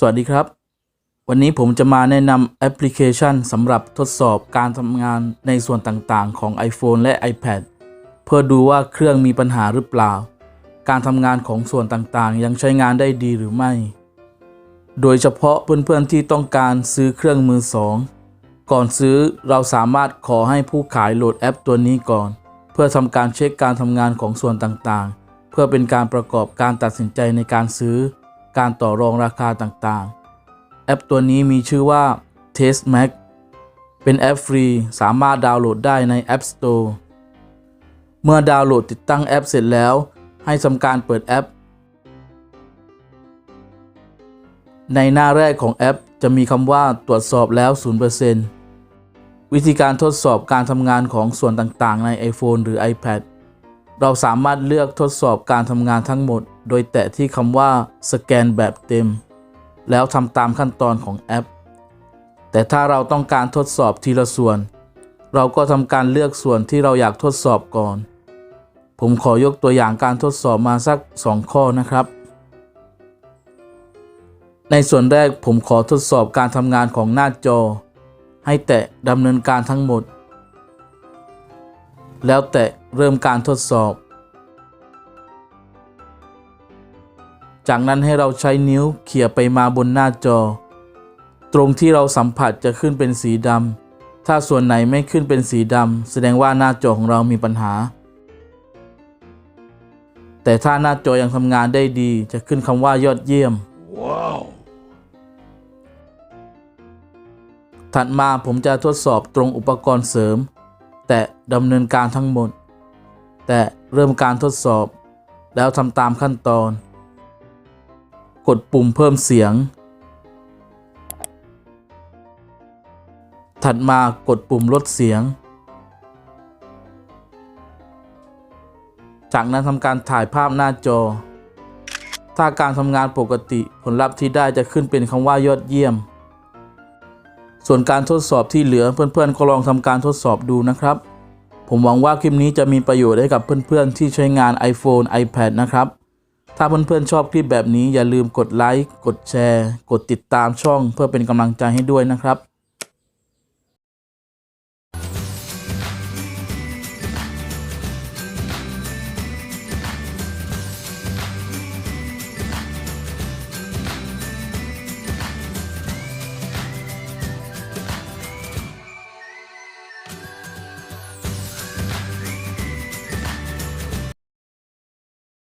สวัสดีครับ วันนี้ผมจะมาแนะนำแอปพลิเคชันสำหรับทดสอบการทำงานในส่วนต่างๆ ของ iPhone และ iPad เพื่อดูว่าเครื่องมีปัญหาหรือเปล่า การทำงานของส่วนต่างๆ ยังใช้งานได้ดีหรือไม่ โดยเฉพาะเพื่อนๆที่ต้องการซื้อเครื่องมือสองก่อนซื้อเราสามารถขอให้ผู้ขายโหลดแอปตัวนี้ก่อน เพื่อทำการเช็คการทำงานของส่วนต่างๆ เพื่อเป็นการประกอบการตัดสินใจในการซื้อ การต่อรองราคาต่างๆ แอปตัวนี้มีชื่อว่า Test Mac เป็นแอปฟรี สามารถดาวน์โหลดได้ใน App Store เมื่อดาวน์โหลดติดตั้งแอปเสร็จแล้ว ให้ทำการเปิดแอป ในหน้าแรกของแอปจะมีคำว่าตรวจสอบแล้ว 0%วิธีการทดสอบการทำงานของส่วนต่างๆ ใน iPhone หรือ iPad เราสามารถเลือกทดสอบการทำงานทั้งหมด โดยแตะที่คำว่าสแกนแบบเต็ม แล้วทำตามขั้นตอนของแอป แต่ถ้าเราต้องการทดสอบทีละส่วน เราก็ทำการเลือกส่วนที่เราอยากทดสอบก่อน ผมขอยกตัวอย่างการทดสอบมาสัก 2 ข้อนะครับ ในส่วนแรกผมขอทดสอบการทำงานของหน้าจอ ให้แตะดำเนินการทั้งหมด แล้วแตะเริ่มการทดสอบ จากนั้นให้เราใช้นิ้วเขี่ยไปมาบนหน้าจอ ตรงที่เราสัมผัสจะขึ้นเป็นสีดำ ถ้าส่วนไหนไม่ขึ้นเป็นสีดำแสดงว่าหน้าจอของเรามีปัญหา แต่ถ้าหน้าจอยังทำงานได้ดีจะขึ้นคำว่ายอดเยี่ยมถัดมาผมจะทดสอบตรงอุปกรณ์เสริม แต่ดำเนินการทั้งหมด แต่เริ่มการทดสอบ แล้วทำตามขั้นตอน กดปุ่มเพิ่มเสียง ถัดมากดปุ่มลดเสียง จากนั้นทำการถ่ายภาพหน้าจอ ถ้าการทำงานปกติผลลัพธ์ที่ได้จะขึ้นเป็นคำว่ายอดเยี่ยม ส่วนการทดสอบที่เหลือเพื่อนๆก็ลองทำการทดสอบดูนะครับผมหวังว่าคลิปนี้จะมีประโยชน์ให้กับเพื่อนๆ ที่ใช้งาน iPhone iPad นะครับ ถ้าเพื่อนๆชอบคลิปแบบนี้อย่าลืมกดไลค์ กดแชร์ กดติดตามช่อง เพื่อเป็นกำลังใจให้ด้วยนะครับ